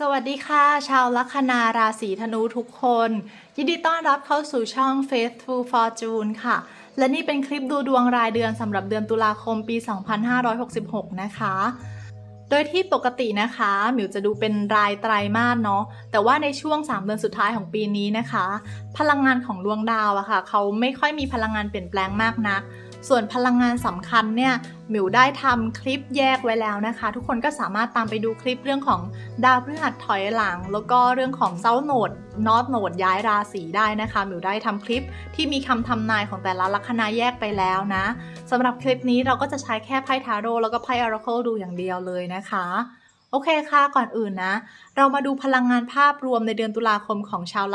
สวัสดีค่ะ ชาวลัคนาราศีธนูทุกคน ยินดีต้อนรับเข้าสู่ช่อง Faithful Fortune ค่ะ และนี่เป็นคลิปดูดวงรายเดือนสำหรับเดือนตุลาคมปี 2566 นะคะ โดยที่ปกตินะคะหมิวจะดูเป็นรายไตรามาสเนาะแต่ว่าในช่วง 3 เดือนสุดท้ายของปีนี้นะคะ พลังงานของดวงดาวอะค่ะ เขาไม่ค่อยมีพลังงานเปลี่ยนแปลงมากนัก ส่วนพลังงานสำคัญเนี่ยหมิวได้ทำคลิปแยกไว้แล้วนะคะ ทุกคนก็สามารถตามไปดูคลิปเรื่องของดาวพฤหัสถอยหลัง แล้วก็เรื่องของเซาโนดนอตโนดย้ายราศีได้นะคะหมิวได้ทำคลิปที่มีคำทำนายของแต่ละลัคนาแยกไปแล้วนะสำหรับคลิปนี้เราก็จะใช้แค่ไพ่ทาโร่แล้วก็ไพ่ออราเคิลดูอย่างเดียวเลยนะคะโอเคค่ะ ก่อนอื่นนะ เรามาดูพลังงานภาพรวมในเดือนตุลาคมของชาว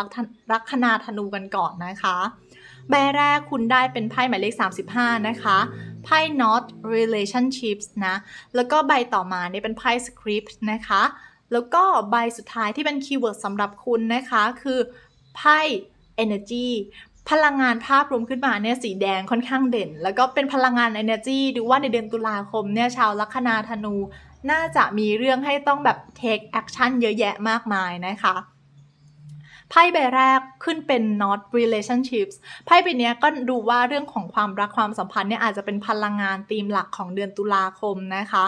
ลัคนาธนูกันก่อนนะคะ ใบแรกคุณได้เป็นไพ่หมายเลข 35 นะคะไพ่ not relationships นะ แล้วก็ใบต่อมาเนี่ยเป็นไพ่ script นะคะ แล้วก็ใบสุดท้ายที่เป็นคีย์เวิร์ดสำหรับคุณนะคะ คือไพ่ energy พลังงานภาพรวมขึ้นมาเนี่ยสีแดงค่อนข้างเด่น แล้วก็เป็นพลังงาน energy ดูว่าในเดือนตุลาคมเนี่ยชาวลัคนาธนู น่าจะมีเรื่องให้ต้องแบบ take action เยอะแยะมากมายนะคะ ไพ่ใบแรกขึ้นเป็น not relationships ไพ่ใบนี้ก็ดูว่าเรื่องของความรักความสัมพันธ์เนี่ยอาจจะเป็นพลังงานธีมหลักของเดือนตุลาคมนะคะ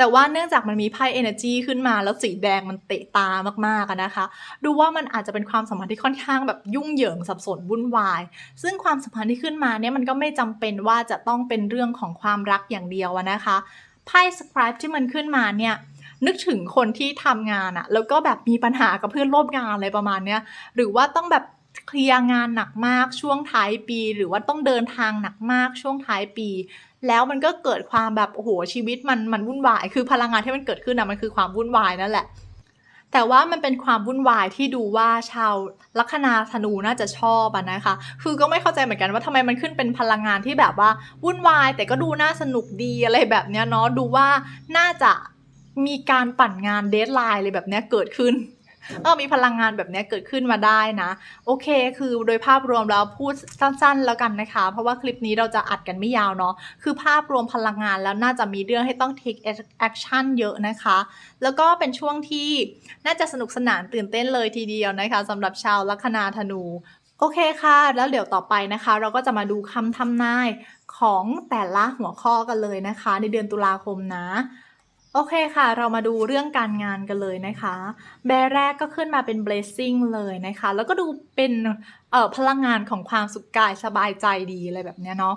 แต่ว่าเนื่องจากมันมีไพ่ energy ขึ้นมาแล้วสีแดงมันเตะตามากๆนะคะ ดูว่ามันอาจจะเป็นความสัมพันธ์ที่ค่อนข้างแบบยุ่งเหยิงสับสนวุ่นวาย ซึ่งความสัมพันธ์ที่ขึ้นมาเนี่ยมันก็ไม่จำเป็นว่าจะต้องเป็นเรื่องของความรักอย่างเดียวนะคะไพ่ scribe ที่มันขึ้นมาเนี่ย นึกถึงคนที่ทำงานอะแล้วก็แบบมีปัญหากับเพื่อนร่วมงานอะไรประมาณเนี้ยหรือว่าต้องแบบเคลียร์งานหนักมากช่วงท้ายปี หรือว่าต้องเดินทางหนักมากช่วงท้ายปี แล้วมันก็เกิดความแบบโอ้โหชีวิตมันมันวุ่นวาย คือพลังงานที่มันเกิดขึ้นนะมันคือความวุ่นวายนั่นแหละ แต่ว่ามันเป็นความวุ่นวายที่ดูว่าชาวลัคนาธนูน่าจะชอบอะนะคะ คือก็ไม่เข้าใจเหมือนกันว่าทำไมมันขึ้นเป็นพลังงานที่แบบว่าวุ่นวาย แต่ก็ดูน่าสนุกดีอะไรแบบเนี้ยเนาะดูว่าน่าจะ มีการปั่นงานเดทไลน์อะไรแบบเนี้ยเกิดขึ้นเออมีพลังงานแบบนี้เกิดขึ้นมาได้นะ โอเค คือโดยภาพรวมแล้วพูดสั้น ๆ แล้วกันนะคะ เพราะว่าคลิปนี้เราจะอัดกันไม่ยาวเนาะคือภาพรวมพลังงานแล้วน่าจะมีเรื่องให้ต้อง take action เยอะนะคะ แล้วก็เป็นช่วงที่น่าจะสนุกสนานตื่นเต้นเลยทีเดียวนะคะสำหรับชาวลัคนาธนู โอเคค่ะ แล้วเดี๋ยวต่อไปนะคะ เราก็จะมาดูคำทำนายของแต่ละหัวข้อกันเลยนะคะ ในเดือนตุลาคมนะ โอเคค่ะ เรามาดูเรื่องการงานกันเลยนะคะ แบร์แรกก็ขึ้นมาเป็น blessing เลยนะคะ แล้วก็ดูเป็นเอ่อพลังงานของความสุขกายสบายใจดีอะไรแบบเนี้ยเนาะ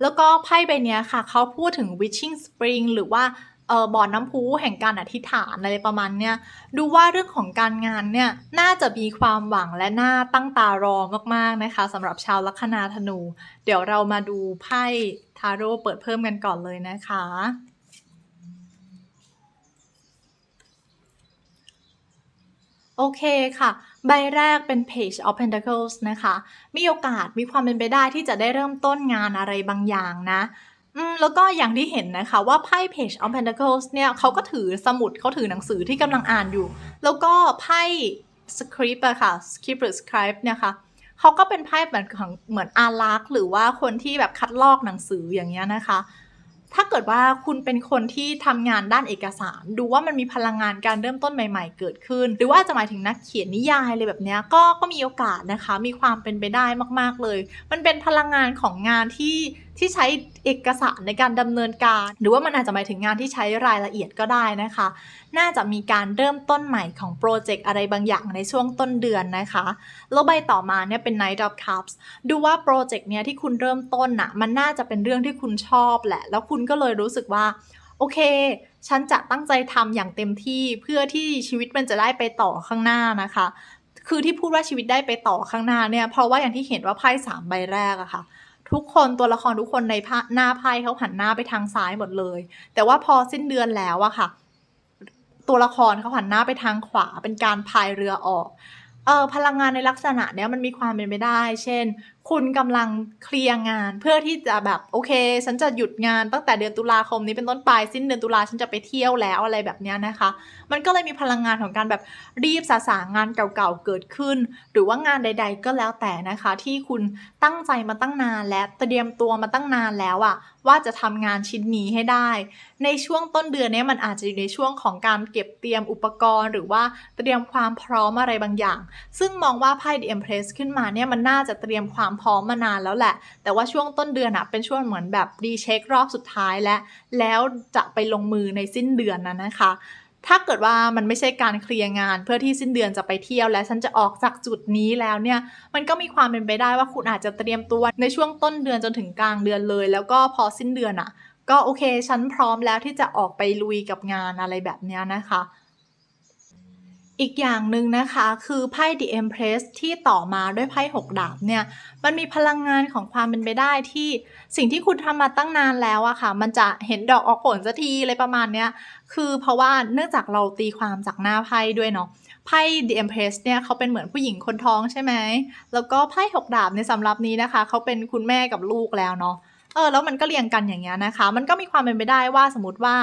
แล้วก็ไพ่ใบเนี้ยค่ะ เขาพูดถึง witching spring หรือว่าเออบ่อนน้ำพุแห่งการอธิษฐานอะไรประมาณเนี้ยดูว่าเรื่องของการงานเนี่ยน่าจะมีความหวังและน่าตั้งตารอมากๆนะคะสำหรับชาวลัคนาธนู เดี๋ยวเรามาดูไพ่ทาโร่เปิดเพิ่มกันก่อนเลยนะคะ โอเคค่ะ ใบแรกเป็น Page of Pentacles นะคะ มีโอกาสมีความเป็นไปได้ที่จะได้เริ่มต้นงานอะไรบางอย่างนะอืมแล้วก็อย่างที่เห็นนะคะว่าไพ่ Page of Pentacles เนี่ยเขาก็ถือสมุดเขาถือหนังสือที่กำลังอ่านอยู่ แล้วก็ไพ่ Script อะค่ะ Script หรือ Scribe เนี่ยค่ะเขาก็เป็นไพ่เหมือนของเหมือนอารักษ์หรือว่าคนที่แบบคัดลอกหนังสืออย่างเงี้ยนะคะ ถ้าเกิดว่าคุณเป็นคนที่ทำงานด้านเอกสาร ดูว่ามันมีพลังงานการเริ่มต้นใหม่ ๆ เกิดขึ้น หรือว่าจะหมายถึงนักเขียนนิยายอะไรแบบนี้ก็ก็มีโอกาสนะคะ มีความเป็นไปได้มาก ๆเลย มันเป็นพลังงานของงานที่ ที่ใช้เอกสารในการดำเนินการ หรือว่ามันอาจจะหมายถึงงานที่ใช้รายละเอียดก็ได้นะคะ น่าจะมีการเริ่มต้นใหม่ของโปรเจกต์อะไรบางอย่างในช่วงต้นเดือนนะคะแล้วใบต่อมาเนี่ยเป็น Knight of Cups ดูว่าโปรเจกต์เนี้ยที่คุณเริ่มต้นน่ะมันน่าจะเป็นเรื่องที่คุณชอบแหละ แล้วคุณก็เลยรู้สึกว่าโอเค ฉันจะตั้งใจทำอย่างเต็มที่เพื่อที่ชีวิตมันจะได้ไปต่อข้างหน้านะคะ คือที่พูดว่าชีวิตได้ไปต่อข้างหน้าเนี่ย เพราะว่าอย่างที่เห็นว่าไพ่สามใบแรกอะค่ะ ทุกคนตัวละครทุกคนในภาหน้าไพ่เขาหันหน้าไปทางซ้ายหมดเลย แต่ว่าพอสิ้นเดือนแล้วอะค่ะ ตัวละครเขาหันหน้าไปทางขวาเป็นการพายเรือออกเออพลังงานในลักษณะเนี้ยมันมีความเป็นไปได้ เช่น คุณกำลังเคลียร์งานเพื่อที่จะแบบโอเค ฉันจะหยุดงานตั้งแต่เดือนตุลาคมนี้เป็นต้นไปสิ้นเดือนตุลาฉันจะไปเที่ยวแล้วอะไรแบบนี้นะคะ มันก็เลยมีพลังงานของการแบบรีบสาสางงานเก่าๆเกิดขึ้น หรือว่างานใด ๆ ก็แล้วแต่นะคะ ที่คุณตั้งใจมาตั้งนานและเตรียมตัวมาตั้งนานแล้วอะว่าจะทำงานชิ้นนี้ให้ได้ ในช่วงต้นเดือนนี้มันอาจจะอยู่ในช่วงของการเก็บเตรียมอุปกรณ์ หรือว่าเตรียมความพร้อมอะไรบางอย่าง ซึ่งมองว่าไพ่ The Empress ขึ้นมาเนี่ยมันน่าจะเตรียมความพร้อมมานานแล้วแหละ แต่ว่าช่วงต้นเดือนอะเป็นช่วงเหมือนแบบรีเช็ครอบสุดท้ายและ แล้วจะไปลงมือในสิ้นเดือนนั้นนะคะถ้าเกิดว่ามันไม่ใช่การเคลียร์งานเพื่อที่สิ้นเดือนจะไปเที่ยวและฉันจะออกจากจุดนี้แล้วเนี่ยมันก็มีความเป็นไปได้ว่าคุณอาจจะเตรียมตัวในช่วงต้นเดือนจนถึงกลางเดือนเลย แล้วก็พอสิ้นเดือนอะ่ะ ก็โอเค ฉันพร้อมแล้วที่จะออกไปลุยกับงานอะไรแบบเนี้ยนะคะ อีกอย่างหนึ่งนะคะคือไพ่ The Empress ที่ต่อมาด้วยไพ่หกดาบเนี่ยมันมีพลังงานของความเป็นไปได้ที่สิ่งที่คุณทำมาตั้งนานแล้วอะค่ะ มันจะเห็นดอกออกผลสักทีอะไรประมาณเนี้ยคือเพราะว่าเนื่องจากเราตีความจากหน้าไพ่ด้วยเนาะไพ่ The Empress เนี่ยเขาเป็นเหมือนผู้หญิงคนท้องใช่ไหมแล้วก็ไพ่หกดาบในสำหรับนี้นะคะเขาเป็นคุณแม่กับลูกแล้วเนาะเออแล้วมันก็เรียงกันอย่างเงี้ยนะคะ มันก็มีความเป็นไปได้ว่าสมมติว่า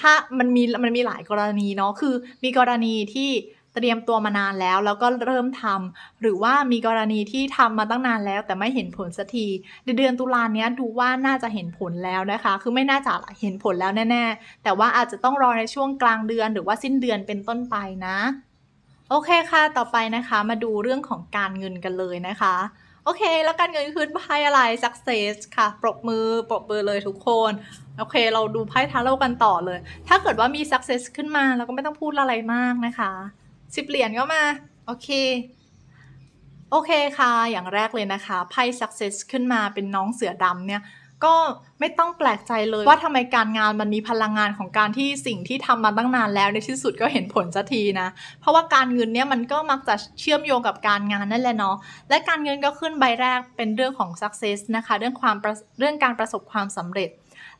ถ้ามันมีมันมีหลายกรณีเนาะคือมีกรณีที่ เตรียมตัวมานานแล้ว แล้วก็เริ่มทำหรือว่ามีกรณีที่ทำมาตั้งนานแล้ว แต่ไม่เห็นผลสักทีในเดือนตุลาเนี้ยดูว่าน่าจะเห็นผลแล้วนะคะ คือไม่น่าจะเห็นผลแล้วแน่ๆ แต่ว่าอาจจะต้องรอในช่วงกลางเดือน หรือว่าสิ้นเดือนเป็นต้นไปนะ โอเคค่ะ ต่อไปนะคะมาดูเรื่องของการเงินกันเลยนะคะโอเค แล้วการเงินคือไพ่อะไร success ค่ะ ปรบมือ ปรบมือเลยทุกคน โอเค เราดูไพ่ทาโร่กันต่อเลย ถ้าเกิดว่ามี success ขึ้นมา เราก็ไม่ต้องพูดอะไรมากนะคะ สิบเหรียญก็มา โอเค โอเคค่ะ อย่างแรกเลยนะคะไพ่ success ขึ้นมาเป็นน้องเสือดำเนี่ย ก็ไม่ต้องแปลกใจเลยว่าทำไมการงานมันมีพลังงานของการที่สิ่งที่ทำมาตั้งนานแล้วในที่สุดก็เห็นผลสักทีนะ เพราะว่าการเงินเนี่ยมันก็มักจะเชื่อมโยงกับการงานนั่นแหละเนาะ และการเงินก็ขึ้นใบแรกเป็นเรื่องของ success นะคะ เรื่องความเรื่องการประสบความสำเร็จ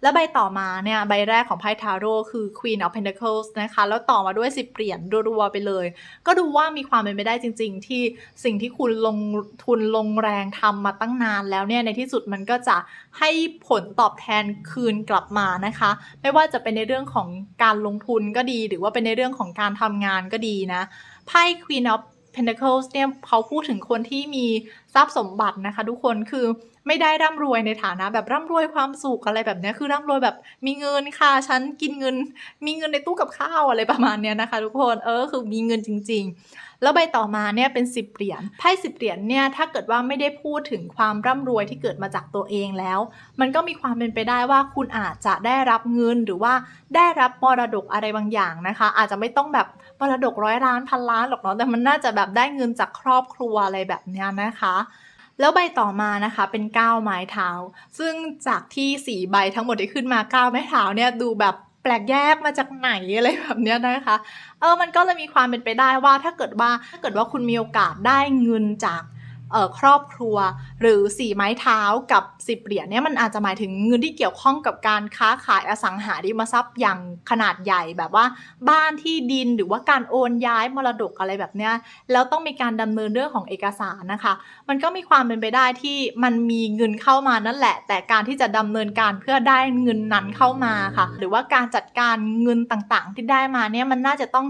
และใบต่อมาเนี่ยใบแรกของไพ่ทาโร่คือ Queen of Pentacles นะคะ แล้วต่อมาด้วย10เหรียญรัวๆไปเลย ก็ดูว่ามีความเป็นไปได้จริง ๆ ที่สิ่งที่คุณลงทุนลงแรงทำมาตั้งนานแล้วเนี่ยในที่สุดมันก็จะให้ผลตอบแทนคืนกลับมานะคะ ไม่ว่าจะเป็นในเรื่องของการลงทุนก็ดี หรือว่าเป็นในเรื่องของการทำงานก็ดีนะไพ่ Queen of Pentacles เนี่ยเขาพูดถึงคนที่มีทรัพย์สมบัตินะคะ ทุกคนคือ ไม่ได้ร่ำรวยในฐานะแบบร่ำรวยความสุขอะไรแบบนี้คือร่ำรวยแบบมีเงินค่ะฉันกินเงิน มีเงินในตู้กับข้าวอะไรประมาณเนี้ยนะคะ ทุกคนเออคือมีเงินจริง ๆ แล้วใบต่อมาเนี่ยเป็น10เหรียญไพ่สิบเหรียญเนี่ยถ้าเกิดว่าไม่ได้พูดถึงความร่ำรวยที่เกิดมาจากตัวเองแล้ว มันก็มีความเป็นไปได้ว่าคุณอาจจะได้รับเงินหรือว่าได้รับมรดกอะไรบางอย่างนะคะ อาจจะไม่ต้องแบบมรดกร้อยล้านพันล้านหรอกเนาะแต่มันน่าจะแบบได้เงินจากครอบครัวอะไรแบบเนี้ยนะคะ แล้วใบต่อมานะคะเป็นก้าวไม้เท้า ซึ่งจากที่สี่ใบทั้งหมดที่ขึ้นมาก้าวไม้เท้าเนี่ยดูแบบแปลกแยกมาจากไหนอะไรแบบเนี้ยนะคะ เออมันก็เลยมีความเป็นไปได้ว่าถ้าเกิดว่าถ้าเกิดว่าคุณมีโอกาสได้เงินจาก ครอบครัว หรือสี่ไม้เท้ากับสิบเหรียญเนี่ยมันอาจจะหมายถึงเงินที่เกี่ยวข้องกับการค้าขายอสังหาริมทรัพย์อย่างขนาดใหญ่แบบว่า บ้านที่ดินหรือว่าการโอนย้ายมรดกอะไรแบบเนี้ยแล้วต้องมีการดำเนินเรื่องของเอกสารนะคะ มันก็มีความเป็นไปได้ที่มันมีเงินเข้ามานั่นแหละ แต่การที่จะดำเนินการเพื่อได้เงินนั้นเข้ามาค่ะ หรือว่าการจัดการเงินต่างๆ ที่ได้มาเนี่ยมันน่าจะต้อง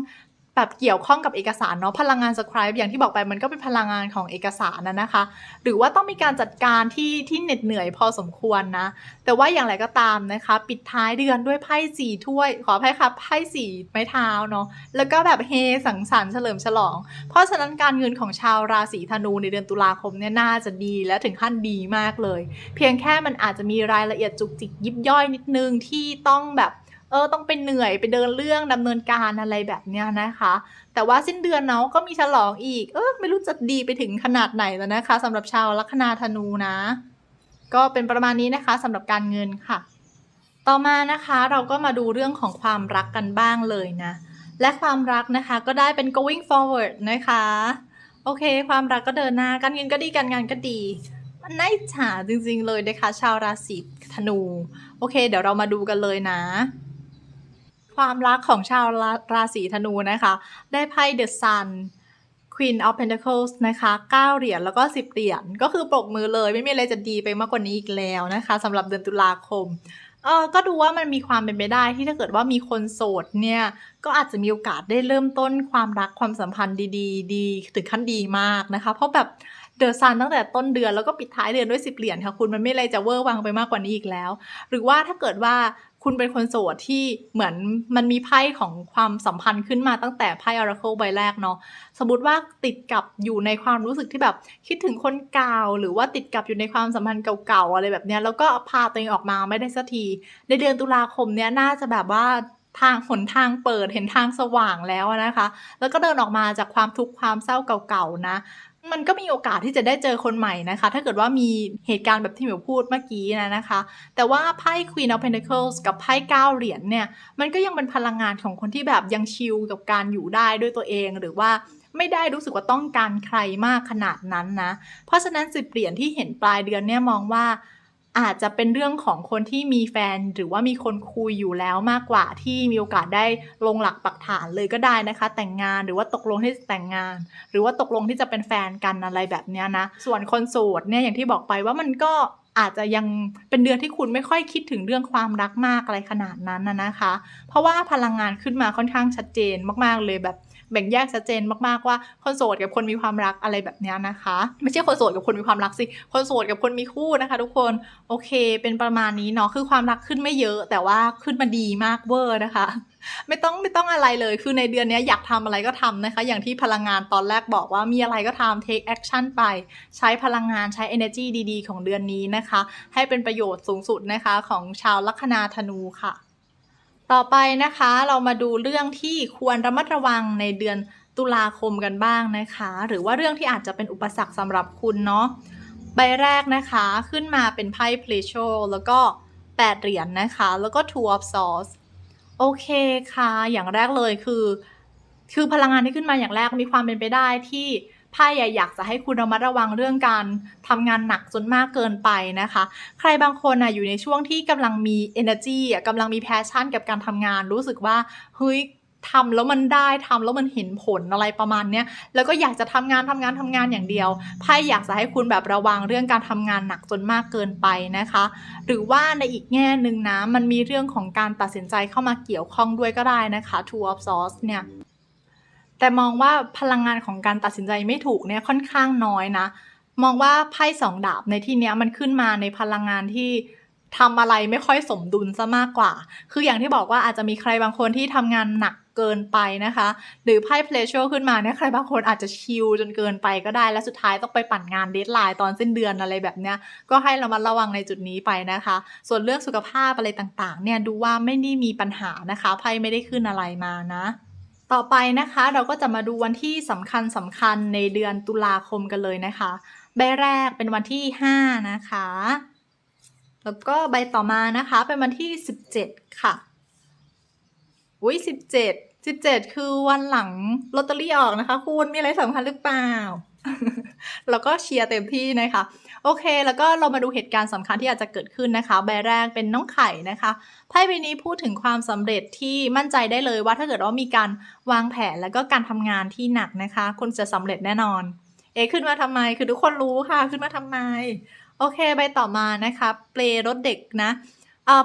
แบบเกี่ยวข้องกับเอกสารเนาะพลังงานสคริปอย่างที่บอกไปมันก็เป็นพลังงานของเอกสารนะนะคะ หรือว่าต้องมีการจัดการที่ที่เหน็ดเหนื่อยพอสมควรนะ แต่ว่าอย่างไรก็ตามนะคะ ปิดท้ายเดือนด้วยไพ่สี่ถ้วย ขออภัยค่ะไพ่สี่ไม้เท้าเนาะแล้วก็แบบเฮสังสรรค์เฉลิมฉลอง เพราะฉะนั้นการเงินของชาวราศีธนูในเดือนตุลาคมเนี่ยน่าจะดีและถึงขั้นดีมากเลย เพียงแค่มันอาจจะมีรายละเอียดจุกจิกยิบย่อยนิดนึงที่ต้องแบบ ออต้องไปเหนื่อยไปเดินเรื่องดำเนินการอะไรแบบเนี้ยนะคะ แต่ว่าสิ้นเดือนเนาะก็มีฉลองอีก เออไม่รู้จะดีไปถึงขนาดไหนแล้วนะคะสำหรับชาวลัคนาธนูนะ ก็เป็นประมาณนี้นะคะสำหรับการเงินค่ะ ต่อมานะคะเราก็มาดูเรื่องของความรักกันบ้างเลยนะ และความรักนะคะก็ได้เป็น going forward นะคะ โอเค ความรักก็เดินหน้าการเงินก็ดีการงานก็ดีมันน่าอิจฉาจริงๆเลยนะคะ ชาวราศีธนู โอเค เดี๋ยวเรามาดูกันเลยนะ ความรักของชาวราราศีธนูนะคะ ได้ไพ่ The Sun Queen of Pentacles นะคะ9เหรียญแล้วก็ 10 เหรียญก็คือปรบมือเลย ไม่มีอะไรจะดีไปมากกว่านี้อีกแล้วนะคะสำหรับเดือนตุลาคมเออก็ดูว่ามันมีความเป็นไปได้ที่ถ้าเกิดว่ามีคนโสดเนี่ย ก็อาจจะมีโอกาสได้เริ่มต้นความรักความสัมพันธ์ดีๆ ดีถึงขั้นดีมากนะคะ เพราะแบบเดอะซันตั้งแต่ต้นเดือนแล้วก็ปิดท้ายเดือนด้วยสิบเหรียญค่ะคุณมันไม่อะไรจะเวอร์วังไปมากกว่านี้อีกแล้ว หรือว่าถ้าเกิดว่า คุณเป็นคนโสดที่เหมือนมันมีไพ่ของความสัมพันธ์ขึ้นมาตั้งแต่ไพ่ Oracle ใบแรกเนาะสมมติว่าติดกับอยู่ในความรู้สึกที่แบบคิดถึงคนเก่า หรือว่าติดกับอยู่ในความสัมพันธ์เก่าๆอะไรแบบเนี้ยแล้วก็พาตัวเองออกมาไม่ได้สักที ในเดือนตุลาคมเนี้ยน่าจะแบบว่าทางหนทางเปิดเห็นทางสว่างแล้วนะคะ แล้วก็เดินออกมาจากความทุกข์ความเศร้าเก่าๆนะ มันก็มีโอกาสที่จะได้เจอคนใหม่นะคะ ถ้าเกิดว่ามีเหตุการณ์แบบที่หมิวพูดเมื่อกี้นะนะคะ แต่ว่าไพ่ Queen of Pentacles กับไพ่เก้าเหรียญเนี่ย มันก็ยังเป็นพลังงานของคนที่แบบยังชิลกับการอยู่ได้ด้วยตัวเองหรือว่าไม่ได้รู้สึกว่าต้องการใครมากขนาดนั้นนะ เพราะฉะนั้นสิบเหรียญที่เห็นปลายเดือนเนี่ยมองว่า อาจจะเป็นเรื่องของคนที่มีแฟนหรือว่ามีคนคุยอยู่แล้วมากกว่าที่มีโอกาสได้ลงหลักปักฐานเลยก็ได้นะคะ แต่งงานหรือว่าตกลงที่จะแต่งงาน หรือว่าตกลงที่จะเป็นแฟนกันอะไรแบบนี้นะ ส่วนคนโสดเนี่ยอย่างที่บอกไปว่ามันก็อาจจะยังเป็นเดือนที่คุณไม่ค่อยคิดถึงเรื่องความรักมากอะไรขนาดนั้นนะนะคะ เพราะว่าพลังงานขึ้นมาค่อนข้างชัดเจนมากๆเลยแบบ แบ่งแยกชัดเจนมากๆว่าคนโสดกับคนมีความรักอะไรแบบนี้นะคะ ไม่ใช่คนโสดกับคนมีความรักสิคนโสดกับคนมีคู่นะคะ ทุกคนโอเค เป็นประมาณนี้เนาะคือความรักขึ้นไม่เยอะ แต่ว่าขึ้นมาดีมากเวอร์นะคะไม่ต้องไม่ต้องอะไรเลย คือในเดือนนี้อยากทำอะไรก็ทำนะคะ อย่างที่พลังงานตอนแรกบอกว่ามีอะไรก็ทำ take action ไป ใช้พลังงานใช้ energy ดีๆ ของเดือนนี้นะคะ ให้เป็นประโยชน์สูงสุดนะคะของชาวลัคนาธนูค่ะ ต่อไปนะคะเรามาดูเรื่องที่ควรระมัดระวังในเดือนตุลาคมกันบ้างนะคะ หรือว่าเรื่องที่อาจจะเป็นอุปสรรคสำหรับคุณเนาะใบแรกนะคะขึ้นมาเป็นไพ่ p l a c e แล้วก็ 8 เหรียญนนะคะ แล้วก็ two of swords โอเคค่ะ อย่างแรกเลยคือ คือพลังงานที่ขึ้นมาอย่างแรกมีความเป็นไปได้ที่ ไพ่อยากจะให้คุณระมัดระวังเรื่องการทำงานหนักจนมากเกินไปนะคะ ใครบางคนอะอยู่ในช่วงที่กำลังมี energy อะกำลังมี passion กับการทำงาน รู้สึกว่าเฮ้ยทำแล้วมันได้ทำแล้วมันเห็นผลอะไรประมาณเนี้ยแล้วก็อยากจะทำงานทำงานทำงานอย่างเดียวไพ่อยากจะให้คุณแบบระวังเรื่องการทำงานหนักจนมากเกินไปนะคะ หรือว่าในอีกแง่หนึ่งนะมันมีเรื่องของการตัดสินใจเข้ามาเกี่ยวข้องด้วยก็ได้นะคะ Two of Swords เนี่ย แต่มองว่าพลังงานของการตัดสินใจไม่ถูกเนี่ยค่อนข้างน้อยนะ มองว่าไพ่สองดาบในที่เนี้ยมันขึ้นมาในพลังงานที่ทำอะไรไม่ค่อยสมดุลซะมากกว่า คืออย่างที่บอกว่าอาจจะมีใครบางคนที่ทำงานหนักเกินไปนะคะ หรือไพ่เพลช r e ขึ้นมาเนี่ยใครบางคนอาจจะชิลจนเกินไปก็ได้ และสุดท้ายต้องไปปั่นงานเดทไลน์ตอนสิ้นเดือนอะไรแบบเนี้ย ก็ให้เรามาระวังในจุดนี้ไปนะคะ ส่วนเรื่องสุขภาพอะไรต่างๆ เนี่ยดูว่าไม่ได้มีปัญหานะคะ ไพ่ไม่ได้ขึ้นอะไรมานะ ต่อไปนะคะเราก็จะมาดูวันที่สำคัญสำคัญในเดือนตุลาคมกันเลยนะคะ ใบแรกเป็นวันที่ 5 นะคะ แล้วก็ใบต่อมานะคะเป็นวันที่ 17 ค่ะ อุ้ย17 17คือวันหลังลอตเตอรี่ออกนะคะ คุณมีอะไรสำคัญหรือเปล่า แล้วก็เชียร์เต็มที่นะคะ โอเค แล้วก็เรามาดูเหตุการณ์สำคัญที่อาจจะเกิดขึ้นนะคะ ใบแรกเป็นน้องไข่นะคะไพ่ใบนี้พูดถึงความสำเร็จที่มั่นใจได้เลยว่าถ้าเกิดว่ามีการวางแผนแล้วก็การทำงานที่หนักนะคะ คุณจะสำเร็จแน่นอน เอขึ้นมาทำไม คือทุกคนรู้ค่ะขึ้นมาทำไม โอเค ใบต่อมานะคะเปลรถเด็กนะ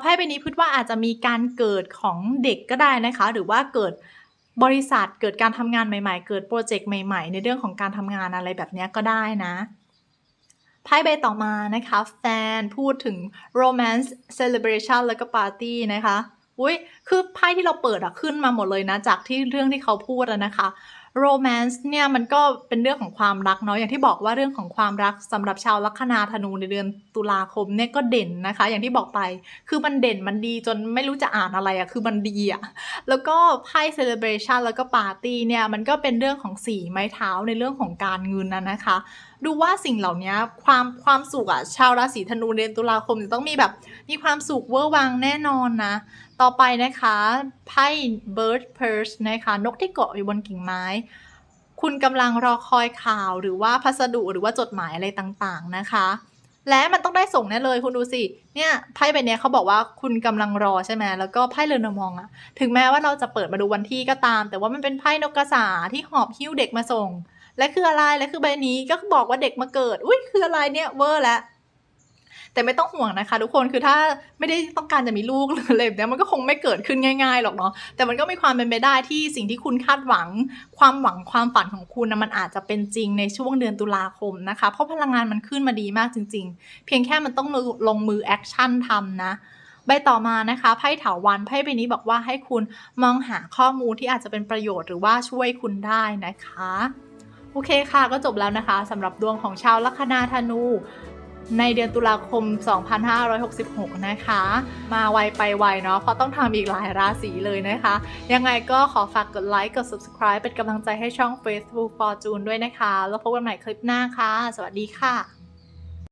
ไพ่ใบนี้พูดว่าอาจจะมีการเกิดของเด็กก็ได้นะคะ หรือว่าเกิดบริษัทเกิดการทำงานใหม่ ๆ เกิดโปรเจกต์ใหม่ ๆ ในเรื่องของการทำงานอะไรแบบนี้ก็ได้นะไพ่ใบต่อมานะคะ แฟนพูดถึง romance celebration แล้วก็ party นะคะอุ้ยคือไพ่ที่เราเปิดอะขึ้นมาหมดเลยนะ จากที่เรื่องที่เขาพูดอะนะ โรแมนต์เนี่ยมันก็เป็นเรื่องของความรักเนาะอย่างที่บอกว่าเรื่องของความรักสำหรับชาวลัคนาธนูในเดือนตุลาคมเนี่ยก็เด่นนะคะ อย่างที่บอกไป คือมันเด่นมันดีจนไม่รู้จะอ่านอะไรอะคือมันดีอะแล้วก็ไพ่เซเลบรชันแล้วก็ปาร์ตี้เนี่ยมันก็เป็นเรื่องของสีไม้เท้าในเรื่องของการเงินนะนะคะ ดูว่าสิ่งเหล่านี้ความความสุขอะชาวราศีธนูเดือนตุลาคมจะต้องมีแบบมีความสุขเวอร์วังแน่นอนนะ ต่อไปนะคะไพ่ bird purse นะคะนกที่เกาะอยู่บนกิ่งไม้ คุณกำลังรอคอยข่าวหรือว่าพัสดุหรือว่าจดหมายอะไรต่างๆนะคะและมันต้องได้ส่งแน่เลยคุณดูสิ เนี่ยไพ่ใบนี้เขาบอกว่าคุณกำลังรอใช่ไหมแล้วก็ไพ่เรือนมองอะถึงแม้ว่าเราจะเปิดมาดูวันที่ก็ตาม แต่ว่ามันเป็นไพ่นกกระสาที่หอบหิ้วเด็กมาส่ง และคืออะไรและคือใบนี้ก็บอกว่าเด็กมาเกิด อุ้ยคืออะไรเนี่ยเวอร์แล้วแต่ไม่ต้องห่วงนะคะ ทุกคนคือถ้าไม่ได้ต้องการจะมีลูกหรืออะไรแบบเนี้ยมันก็คงไม่เกิดขึ้นง่ายๆหรอกเนาะแต่มันก็มีความเป็นไปได้ที่สิ่งที่คุณคาดหวัง ความหวังความฝันของคุณนะมันอาจจะเป็นจริงในช่วงเดือนตุลาคมนะคะ เพราะพลังงานมันขึ้นมาดีมากจริง ๆ เพียงแค่มันต้องลงมือแอคชั่นทำนะใบต่อมานะคะไพ่เถาวันไพ่ใบนี้บอกว่าให้คุณมองหาข้อมูลที่อาจจะเป็นประโยชน์หรือว่าช่วยคุณได้นะคะ โอเคค่ะก็จบแล้วนะคะสำหรับดวงของชาวลัคนาธนู ในเดือนตุลาคม 2566 นะคะ มาไวไปไวเนาะเพราะต้องทำอีกหลายราศีเลยนะคะ ยังไงก็ขอฝากกดไลค์กด subscribe เป็นกำลังใจให้ช่อง Facebook Fortune ด้วยนะคะ แล้วพบกันใหม่คลิปหน้าค่ะ สวัสดีค่ะ